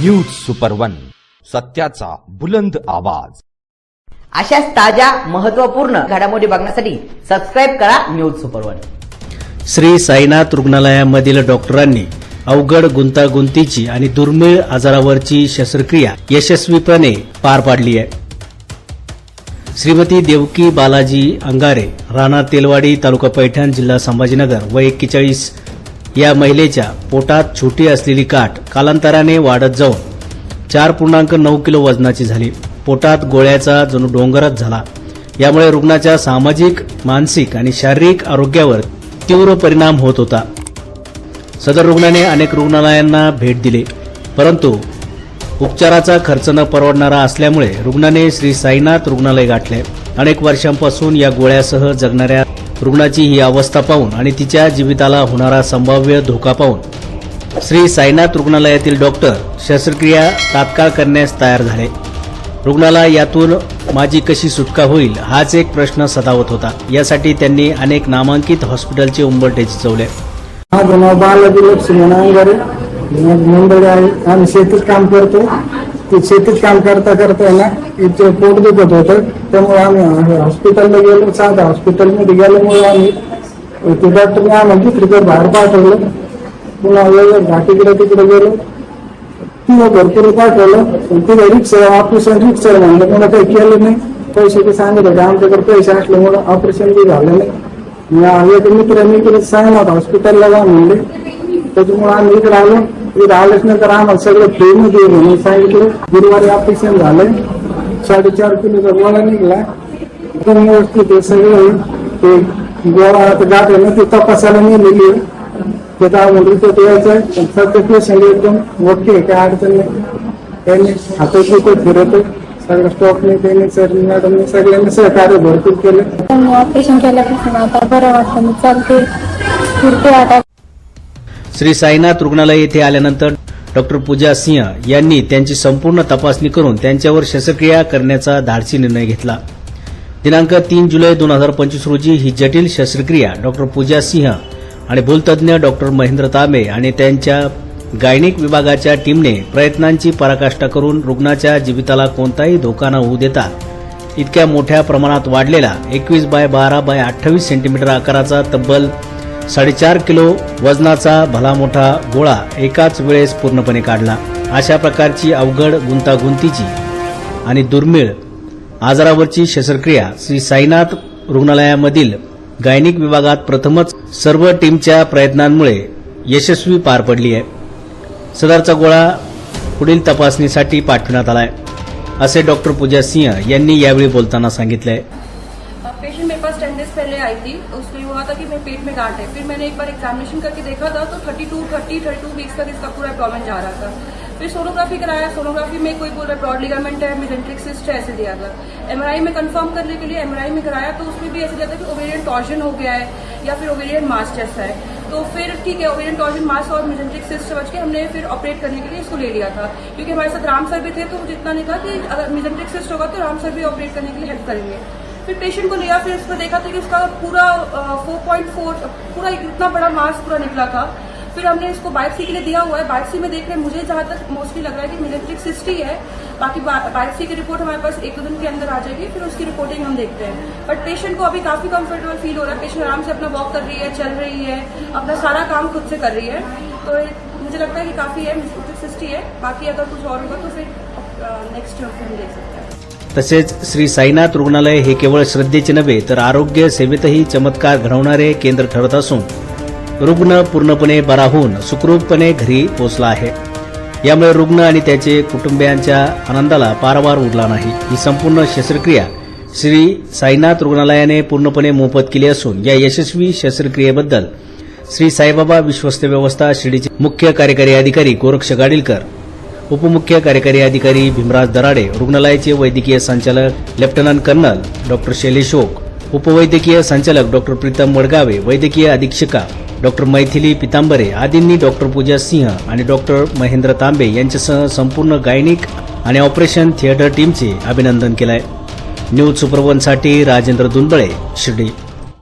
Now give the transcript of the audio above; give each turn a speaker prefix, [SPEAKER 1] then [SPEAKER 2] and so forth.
[SPEAKER 1] News super one सत्याचा बुलंद आवाज.
[SPEAKER 2] अशाच ताज्या महत्त्वपूर्ण घडामोडी बघण्यासाठी सबस्क्राईब करा news super one
[SPEAKER 3] Shri Sainath रुग्णालयामधील डॉक्टरांनी अवघड गुंतागुंतीची आणि दुर्मिळ आजारावरची शस्त्रक्रिया यशस्वीपणे पार पाडली आहे. श्रीमती देवकी बालाजी अंगारे राणा तेलवाडी तालुका पैठण जिल्हा संभाजीनगर व एक्केचाळीस या महिलेच्या पोटात छोटी असलेली काठ कालांतराने वाढत जाऊन चार पूर्णांक नऊ किलो वजनाची झाली. पोटात गोळ्याचा जणू डोंगरच झाला. यामुळे रुग्णाच्या सामाजिक मानसिक आणि शारीरिक आरोग्यावर तीव्र परिणाम होत होता. सदर रुग्णाने अनेक रुग्णालयांना भेट दिली. परंतु उपचाराचा खर्च न परवडणारा असल्यामुळे रुग्णाने श्री साईनाथ रुग्णालय गाठले. अनेक वर्षांपासून या गोळ्यासह जगणाऱ्या रुग्णाची ही अवस्था पाहून आणि तिच्या जीविताला होणारा संभाव्य धोका पाहून श्री साईनाथ रुग्णालयातील डॉक्टर शस्त्रक्रिया तात्काळ करण्यास तयार झाले. रुग्णाला यातून माझी कशी सुटका होईल हाच एक प्रश्न सतावत होता. यासाठी त्यांनी अनेक नामांकित हॉस्पिटलचे उंबरठे चिचवले
[SPEAKER 4] माझं नाव बालाजी लक्ष्मण मुंबई आहे आम्ही शेतीत काम करतो. ते शेतीत काम करता करता आहे ना इथे पोट दुखत होतं. त्यामुळे आम्ही हॉस्पिटलला गेलो साधा हॉस्पिटलमध्ये गेल्यामुळे आम्ही ते डॉक्टरने आम्हाला तिकडे बाहेर पाठवलं. पुन्हा वेगळं घाटीकडे तिकडे गेलो. तिथं भरपूर पाठवलं. तिथे तिथं रिक्षा ऑपरेशन रिक्षा म्हणलं मला काही केलं नाही. पैसे ते सांगत होते आमच्याकडे पैसे असल्यामुळे ऑपरेशन बी झालं नाही. मग एक मित्रांनी इकडे सांगणार हॉस्पिटलला जा म्हणले. त्याच्यामुळे आम्ही इकडे आलो. आल्याच नंतर आम्हाला सगळं फ्री मध्ये आहे म्हणून सांगितलं गुरुवारी ऑपरेशन झालंय साडेचार किलोचा गोळा निघला एकदम व्यवस्थित आहे सगळं ते गोळा गाठ आहे ना ते तपासायला नेलेली ते म्हणून रिपोर्ट यायचं आहे सध्या पेशंट एकदम ओके काय अडचण नाही त्यांनी हातात रिपोर्ट फिरत सगळं स्टॉकने त्यांनी सर मॅडमने सगळ्यांनी सहकार्य भरपूर केलं।
[SPEAKER 5] ऑपरेशन केल्यापासून आता बरं वाटतं मी चालते फिरते आता
[SPEAKER 3] श्री साईनाथ रुग्णालय येथे आल्यानंतर डॉक्टर पूजा सिंह यांनी त्यांची संपूर्ण तपासणी करून त्यांच्यावर शस्त्रक्रिया करण्याचा धाडसी निर्णय घेतला. दिनांक तीन जुलै दोन हजार पंचवीस रोजी ही जटिल शस्त्रक्रिया डॉक्टर पूजा सिंह आणि भूलतज्ञ डॉक्टर महेंद्र तांबे आणि त्यांच्या गायनिक विभागाच्या टीमने प्रयत्नांची पराकाष्ठा करून रुग्णाच्या जीविताला कोणताही धोका न होऊ देता इतक्या मोठ्या प्रमाणात वाढलेला एकवीस बाय बारा बाय अठ्ठावीस सेंटीमीटर आकाराचा तब्बल साडेचार किलो वजनाचा भला मोठा गोळा एकाच वेळेस पूर्णपणे काढला. अशा प्रकारची अवघड गुंतागुंतीची आणि दुर्मिळ आजारावरची शस्त्रक्रिया श्री साईनाथ रुग्णालयामधील गायनिक विभागात प्रथमच सर्व टीमच्या प्रयत्नांमुळे यशस्वी पार पडली आहे. सदरचा गोळा पुढील तपासणीसाठी पाठवण्यात आलाय असे डॉक्टर पूजा सिंह यांनी यावेळी बोलताना सांगितलंय.
[SPEAKER 6] पेशेंट मेरे पास टेन डेज़ पहले आई थी, उसमें हुआ था कि मेरे पेट में गांठ है। फिर मैंने एक बार एग्जामिनेशन करके देखा था तो 32 30 32 वीक्स तक इसका पूरा प्रॉब्लम जा रहा था। फिर सोनोग्राफी कराया सोनोग्राफी में कोई बोल रहा ब्रॉड लिगामेंट है मिजेंट्रिक सिस्ट है, ऐसे दिया था। एमआरआई में कंफर्म करने के लिए एमआरआई में कराया तो उसमें भी ऐसे दिया था कि ओवेरियन टॉर्जन हो गया है, या फिर ओवेरियन मास जैसा है। तो फिर ठीक है ओवेरियन टॉर्जन मास और मिजेंट्रिक सिस्ट बच के हमने फिर ऑपरेट करने के लिए इसको ले लिया था। क्योंकि हमारे साथ राम सर भी थे तो जितना नहीं था कि अगर मिजेंट्रिक सिस्ट होगा तो राम सर भी ऑपरेट करने के लिए हेल्प करेंगे। फिर पेशेंट को लिया, फिर उसमें देखा था कि उसका पूरा फोर पॉइंट फोर पूरा इतना बड़ा मास पूरा निकला था। फिर हमने इसको बायोप्सी के लिए दिया हुआ है। बायोप्सी में देख रहे हैं मुझे जहाँ तक मोस्टली लग रहा है कि मिलेट्रिक सिस्टी है बाकी बायोप्सी की रिपोर्ट हमारे पास एक दो दिन के अंदर आ जाएगी, फिर उसकी रिपोर्टिंग हम देखते हैं। बट पेशेंट को अभी काफ़ी कंफर्टेबल फील हो रहा है। पेशेंट आराम से अपना वॉक कर रही है, चल रही है, अपना सारा काम खुद से कर रही है। तो मुझे लगता है कि काफ़ी है मिलेट्रिक सिस्टी है बाकी अगर कुछ और होगा तो फिर नेक्स्ट हम देख सकते हैं।
[SPEAKER 3] तसेच श्री साईनाथ रुग्णालय हे केवळ श्रद्धेचे नव्हे तर आरोग्य सेवेतही चमत्कार घडवणारे केंद्र ठरत असून रुग्ण पूर्णपणे बरा होऊन सुखरूपपणे घरी पोचला आहे. यामुळे रुग्ण आणि त्याचे कुटुंबियांच्या आनंदाला पारवार उरला नाही. ही संपूर्ण शस्त्रक्रिया श्री साईनाथ रुग्णालयाने पूर्णपणे मोफत केली असून या यशस्वी शस्त्रक्रियेबद्दल श्री साईबाबा विश्वस्त व्यवस्था शिर्डीचे मुख्य कार्यकारी अधिकारी गोरक्ष गाडीलकर उपमुख्य कार्यकारी अधिकारी भीमराज दराडे रुग्णालयाचे वैद्यकीय संचालक lieutenant colonel doctor Shailesh Oak उपवैद्यकीय संचालक डॉक्टर प्रीतम वडगावे वैद्यकीय अधीक्षिका डॉक्टर मैथिली पितांबरे आदींनी डॉक्टर पूजा सिंह आणि डॉक्टर महेंद्र तांबे यांच्यासह संपूर्ण गायनिक आणि ऑपरेशन थिएटर टीमचे अभिनंदन केलंय. न्यूज सुपरवनसाठी राजेंद्र दुंबळे शिर्डी.